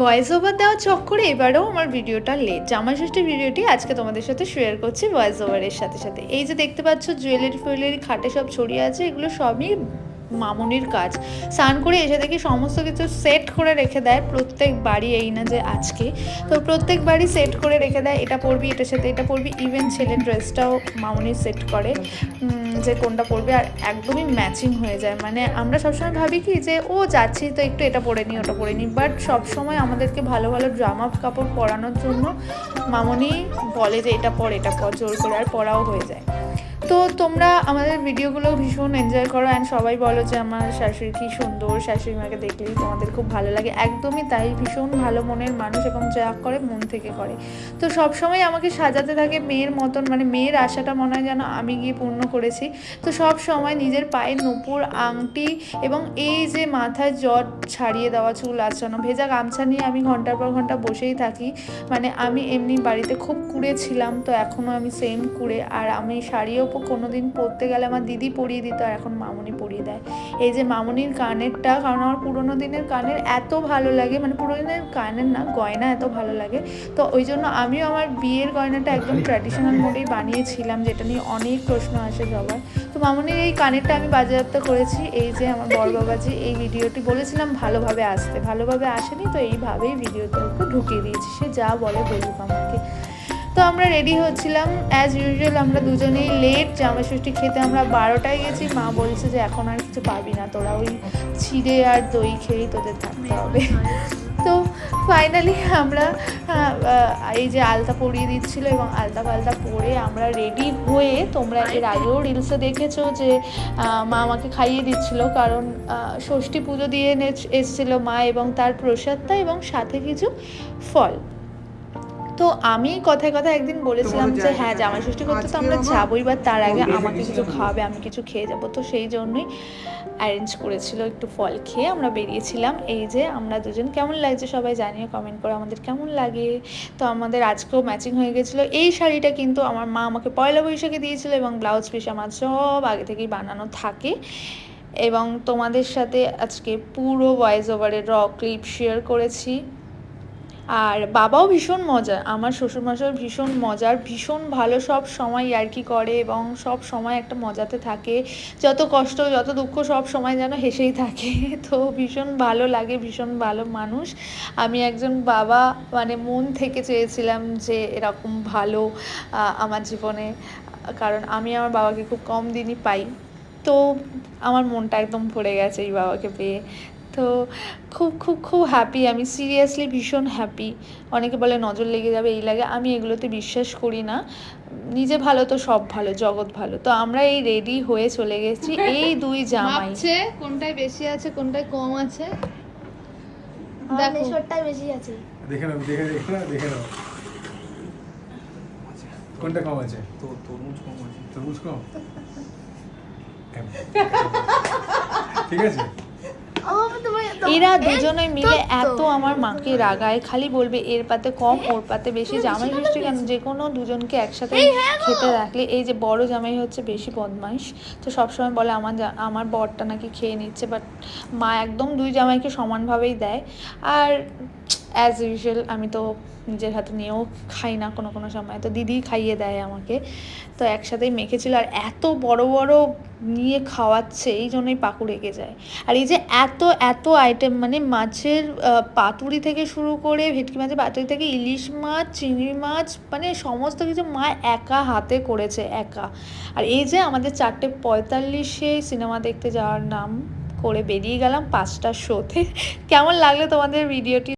Voice over দেওয়ার চক্করে এবারেও আমার ভিডিওটা লেট জামা ষষ্ঠীর ভিডিওটি আজকে তোমাদের সাথে শেয়ার করছি ভয়েস ওভারের সাথে সাথে। এই যে দেখতে পাচ্ছ জুয়েলারি ফুয়েলারি খাটে সব ছড়িয়ে আছে, এগুলো সবই মামুনির কাজ। স্নান করে এসে দেখি সমস্ত কিছু সেট করে রেখে দেয় প্রত্যেক বাড়ি এই না যে আজকে। তো প্রত্যেক বাড়ি সেট করে রেখে দেয়, এটা পরবি, এটার সাথে এটা পরবি ইভেন ছেলের ড্রেসটাও মামুনি সেট করে যে কোনটা পরবে আর একদমই ম্যাচিং হয়ে যায়। মানে আমরা সবসময় ভাবি কি যে, ও, যাচ্ছি তো একটু এটা পরে নিই, ওটা পরে নিই। বাট সবসময় আমাদেরকে ভালো ভালো ড্রামা কাপড় পরানোর জন্য মামনি বলে যে, এটা পর এটা পর। জোর করে আর পরাও হয়ে যায়। তো তোমরা আমাদের ভিডিওগুলো ভীষণ এনজয় করো অ্যান্ড সবাই বলো যে আমার শাশুড়ি কি সুন্দর, শাশুড়ি মাকে দেখলেই তোমাদের খুব ভালো লাগে। একদমই তাই, ভীষণ ভালো মনের মানুষ এবং যা করে মন থেকে করে। তো সবসময় আমাকে সাজাতে থাকে মেয়ের মতন মানে মেয়ের আশাটা মনে হয় যেন আমি গিয়ে পূর্ণ করেছি। তো সব সময় নিজের পায়ের নুপুর, আংটি এবং এই যে মাথায় জট ছাড়িয়ে দেওয়া চুল আঁচড়ানো ভেজা গামছা নিয়ে আমি ঘণ্টার পর ঘণ্টা বসেই থাকি। মানে আমি এমনি বাড়িতে খুব কুড়ে ছিলাম, তো এখনও আমি সেম কুড়ে। আর আমি শাড়িও প- কোনোদিন পরতে গেলে আমার দিদি পরিয়ে দিত আর এখন মামুনি পরিয়ে দেয়। এই যে মামুনির কানেরটা কারণ আমার পুরোনো দিনের কানের এত ভালো লাগে মানে পুরোনো দিনের কানের না গয়না এত ভালো লাগে। তো ওই জন্য আমিও আমার বিয়ের গয়নাটা একদম ট্র্যাডিশনাল মোডেই বানিয়েছিলাম যেটা নিয়ে অনেক প্রশ্ন আসে সবার। তো মামুনির এই কানেরটা আমি বাজেয়াপ্ত করেছি এই যে আমার বড় বাবাজি এই ভিডিওটি বলেছিলাম ভালোভাবে আসতে। ভালোভাবে আসেনি তো এইভাবেই ভিডিওতে ওকে ঢুকিয়ে দিয়েছি সে যা বলে বলুক আমাকে। তো আমরা রেডি হচ্ছিলাম। অ্যাজ ইউজুয়াল আমরা দুজনেই লেট জামা ষষ্ঠী খেতে আমরা বারোটায় গেছি। মা বলছে যে, এখন আর কিছু পাবি না, তোরা ওই ছিঁড়ে আর দই খেয়েই তোদের থাকতে হবে। তো ফাইনালি আমরা এই যে আলতা পরিয়ে দিচ্ছিল এবং আলতা ফালতা পরে আমরা রেডি হয়ে তোমরা এর আগেও রিলসে দেখেছ যে মা আমাকে খাইয়ে দিচ্ছিল কারণ ষষ্ঠী পুজো দিয়ে এনে- এসেছিল মা এবং তার প্রসাদটা এবং সাথে কিছু ফল। তো আমি কথায় কথায় একদিন বলেছিলাম যে হ্যাঁ জামাই ষষ্ঠী করতে তো আমরা যাবোই বা তার আগে আমাকে কিছু খাওয়াবে আমি কিছু খেয়ে যাব। তো সেই জন্যই অ্যারেঞ্জ করেছিল একটু ফল খেয়ে আমরা বেরিয়েছিলাম। এই যে আমরা দুজন কেমন লাগছে সবাই জানিয়ে কমেন্ট করে আমাদের কেমন লাগে? তো আমাদের আজকেও ম্যাচিং হয়ে গেছিল। এই শাড়িটা কিন্তু আমার মা আমাকে পয়লা বৈশাখে দিয়েছিল এবং ব্লাউজ পিস আমার সব আগে থেকেই বানানো থাকে। এবং তোমাদের সাথে আজকে পুরো ভয়েস ওভারের র ক্লিপ শেয়ার করেছি। আর বাবাও ভীষণ মজা আমার শ্বশুরমশাই ভীষণ মজার, ভীষণ ভালো সব সময় ইয়ার্কি করে এবং সব সময় একটা মজাতে থাকে। যত কষ্ট, যত দুঃখ সব সময় যেন হেসেই থাকে। তো ভীষণ ভালো লাগে, ভীষণ ভালো মানুষ। আমি একজন বাবা মানে মন থেকে চেয়েছিলাম যে এরকম ভালো আমার জীবনে। কারণ আমি আমার বাবাকে খুব কম দিনই পাই। তো আমার মনটা একদম ভরে গেছে এই বাবাকে পেয়ে। তো খুব খুব খুব হ্যাপি আমি সিরিয়াসলি ভীষণ হ্যাপি অনেকে বলে নজর লেগে যাবে এই লাগে আমি এগুলোতে বিশ্বাস করি না। নিজে ভালো তো সব ভালো জগৎ ভালো। তো আমরা এই রেডি হয়ে চলে গেছি এই দুই জামাই। কোনটায় বেশি আছে কোনটায় কম আছে? দেখো। বেশি আছে। দেখে নাও দেখে দেখে নাও দেখে নাও। কোনটা কম আছে? তো তরমুজ কম আছে। তরমুজ কম? ঠিক আছে? এরা দুজনে মিলে এত আমার মাকে রাগায় খালি বলবে এর পাতে কম ওর পাতে বেশি জামাই ষষ্ঠী কেন? যে কোনো দুজনকে একসাথে খেতে রাখলে এই যে বড় জামাই হচ্ছে বেশি বদমাইশ। তো সবসময় বলে আমার আমার বরটা নাকি খেয়ে নিচ্ছে। বাট মা একদম দুই জামাইকে সমানভাবেই দেয়। আর অ্যাজ ইউজুয়াল আমি তো নিজের হাতে নিয়েও খাই না কোনো কোনো সময়। তো দিদি খাইয়ে দেয় আমাকে। তো একসাথেই মেখেছিল আর এত বড় বড় নিয়ে খাওয়াচ্ছে, এই জন্যই পাকু রেগে যায়। আর এই যে এত এত আইটেম মানে মাছের পাতুরি থেকে শুরু করে ভেটকি মাছের পাতুরি থেকে ইলিশ মাছ, চিংড়ি মাছ মানে সমস্ত কিছু মা একা হাতে করেছে, একা। আর এই যে আমাদের চারটে পঁয়তাল্লিশে সিনেমা দেখতে যাওয়ার নাম করে বেরিয়ে গেলাম পাঁচটা শোতে কেমন লাগল তোমাদের ভিডিওটি